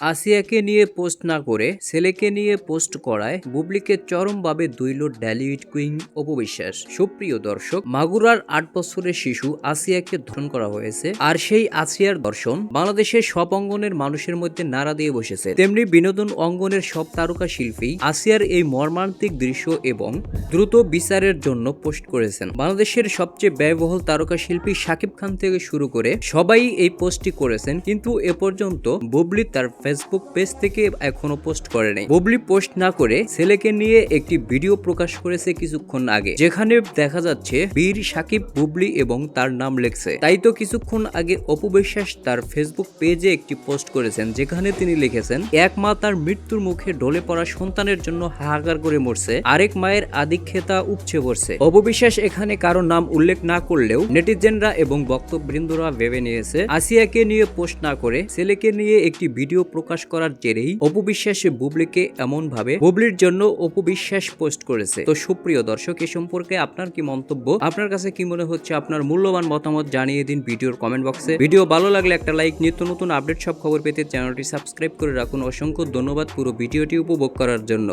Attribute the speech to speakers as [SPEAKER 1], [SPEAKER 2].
[SPEAKER 1] আসিয়াকে নিয়ে পোস্ট না করে ছেলেকে নিয়ে পোস্ট করায় বুবলিকে চরমভাবে দুইল ড্যালিউড কুইন অপবিশ্বাস সুপ্রিয় দর্শক, মাগুরার আট বছরের শিশু আসিয়াকে ধর্ষণ করা হয়েছে আর সেই আসিয়ার দর্শন বাংলাদেশের সব অঙ্গনের মানুষের মধ্যে নাড়া দিয়ে বসেছে। তেমনি বিনোদন অঙ্গনের সব তারকা শিল্পী আসিয়ার এই মর্মান্তিক দৃশ্য এবং দ্রুত বিচারের জন্য পোস্ট করেছেন। বাংলাদেশের সবচেয়ে ব্যয়বহুল তারকা শিল্পী শাকিব খান থেকে শুরু করে সবাই এই পোস্টটি করেছেন। কিন্তু এ পর্যন্ত বুবলি তার ফেসবুক পেজ থেকে এখনও পোস্ট করেনি বুবলি পোস্ট না করে ছেলেকে নিয়ে একটি ভিডিও প্রকাশ করেছে কিছুক্ষণ আগে, যেখানে দেখা যাচ্ছে বীর সাকিব, বুবলি এবং তার নাম লেখছে। তাই তো কিছুক্ষণ আগে অপু বিশ্বাস তার ফেসবুক পেজে একটি পোস্ট করেছেন, যেখানে তিনি লিখেছেন, এক মা তার মৃত্যুর মুখে ঢলে পড়া সন্তানের জন্য হাহাকার করে মরছে, আরেক মায়ের আদিক্ষেতা উপচে পড়ছে। অপবিশ্বাস এখানে কারও নাম উল্লেখ না করলেও নেটিজেনরা এবং বক্তবৃন্দরা ভেবে নিয়েছে, আসিয়াকে নিয়ে পোস্ট না করে ছেলেকে নিয়ে একটি ভিডিও প্রকাশ করার জেরেই অপু বিশ্বাস বুবলিকে এমন ভাবে বুবলির জন্য অপু বিশ্বাস পোস্ট করেছে। তো সুপ্রিয় দর্শক, এ সম্পর্কে আপনার কি মন্তব্য? আপনার কাছে কি মনে হচ্ছে? আপনার মূল্যবান মতামত জানিয়ে দিন ভিডিওর কমেন্ট বক্সে ভিডিও ভালো লাগলে একটা লাইক নিত্য নতুন আপডেট সব খবর পেতে চ্যানেলটি সাবস্ক্রাইব করে রাখুন। অসংখ্য ধন্যবাদ পুরো ভিডিওটি উপভোগ করার জন্য।